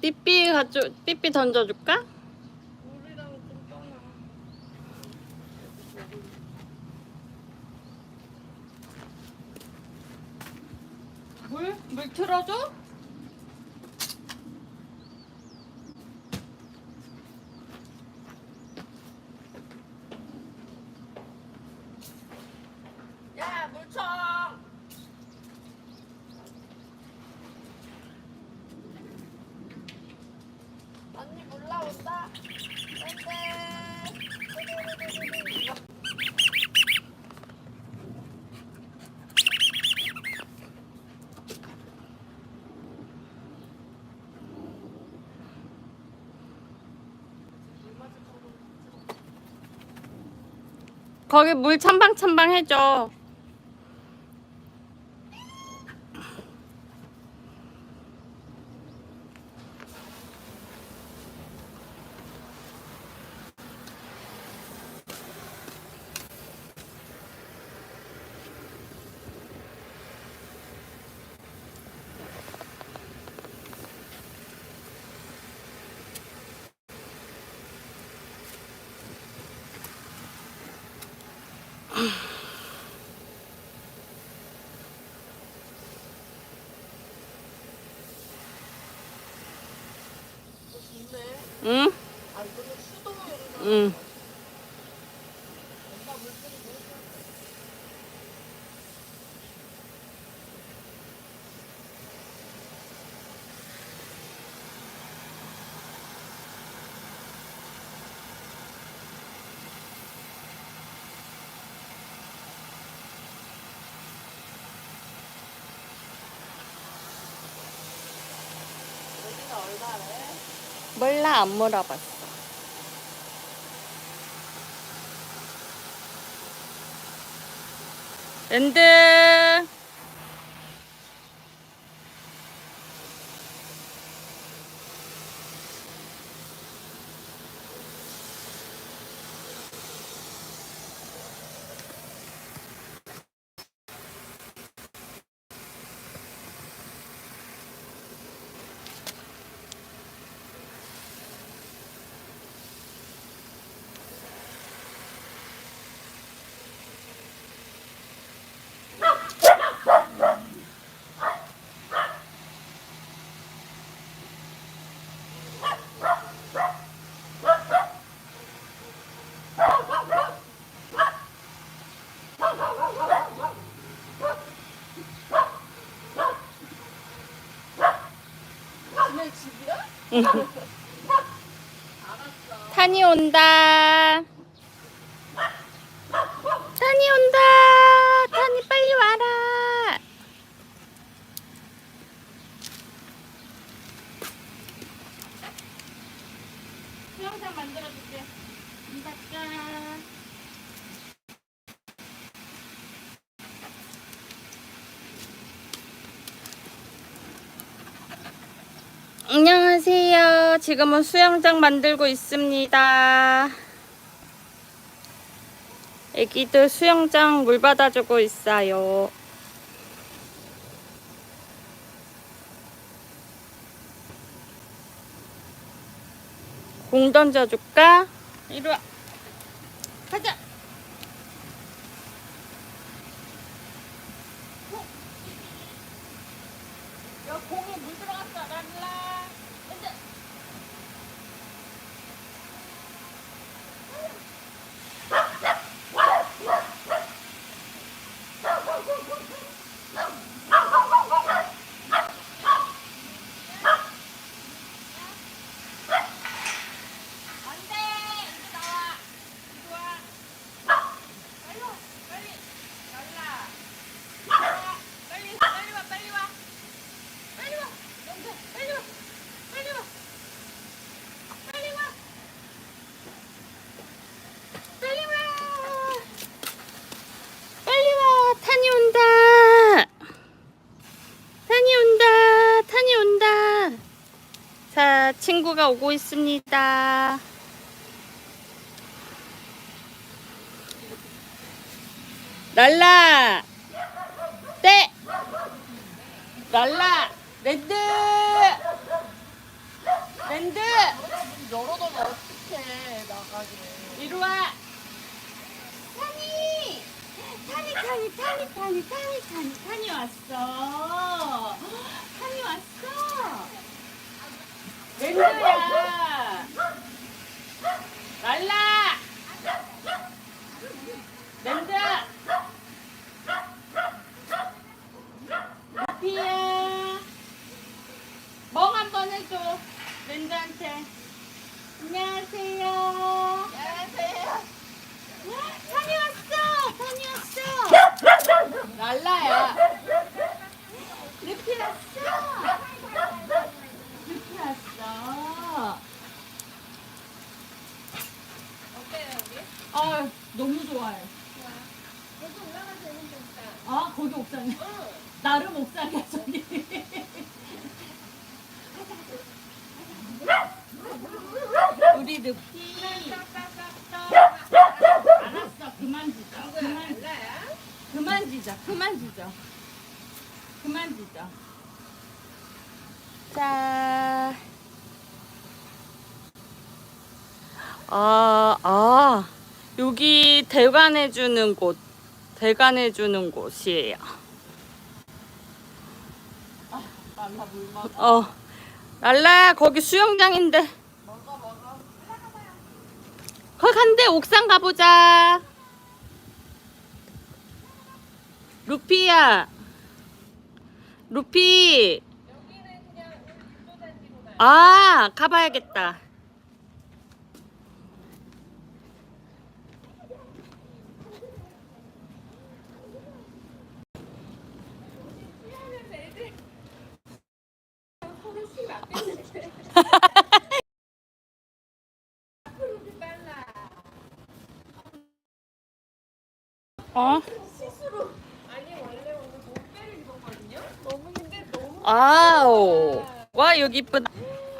삐삐 가져 삐삐 던져줄까? 물? 물 틀어줘? 야 물총. 언니 물 나온다. 땡땡. 거기 물 첨방첨방 해줘. 嗯。嗯。 몰라 안 물어봤어. 랜드 지네 집이야? 응. 알았어. 탄이 온다. 탄이 온다. 탄이 빨리 와라. 수영장 만들어줄게. 문 닫자. 안녕하세요. 지금은 수영장 만들고 있습니다. 애기들 수영장 물 받아주고 있어요. 공 던져줄까? 이리 와. 가자. 야, 공에 물 들어갔어. 랄라. 가자. 안 돼! 이리 나와. 이리 와. 자, 친구가 오고 있습니다. 랄라! 떼! 랄라! 랜드! 랜드! 열어놓으면 어떡해 나가게 이리 와! 타니! 타니, 타니, 타니, 타니, 타니, 타니, 타니 왔어! 타니 왔어! 랜드야! 랄라! 랜드야! 루피야! 멍 한 번 해줘! 랜드한테! 안녕하세요! 안녕하세요 탄이 왔어! 탄이 왔어! 랄라야. 루피 왔어! 루피 왔어. 어때요 여기? 아, 좋아요. 여기 올라가서 있는 데 아, 거기 옥상이야. 응 나름 옥상이야, 저기. 우리 루피. 알았어, 그만 지자. 그만 지자. 알라야? 그만 지자. 그만 지자. 그만 지자. 자. 아, 아. 여기 대관해주는 곳. 대관해주는 곳이에요. 알라 물 먹어 어. 랄라, 거기 수영장인데. 먹어 먹어 거기 간대, 옥상 가보자. 루피야. 루피. 아, 가봐야겠다. 어? 너무 아우. 와, 여기 이쁘다.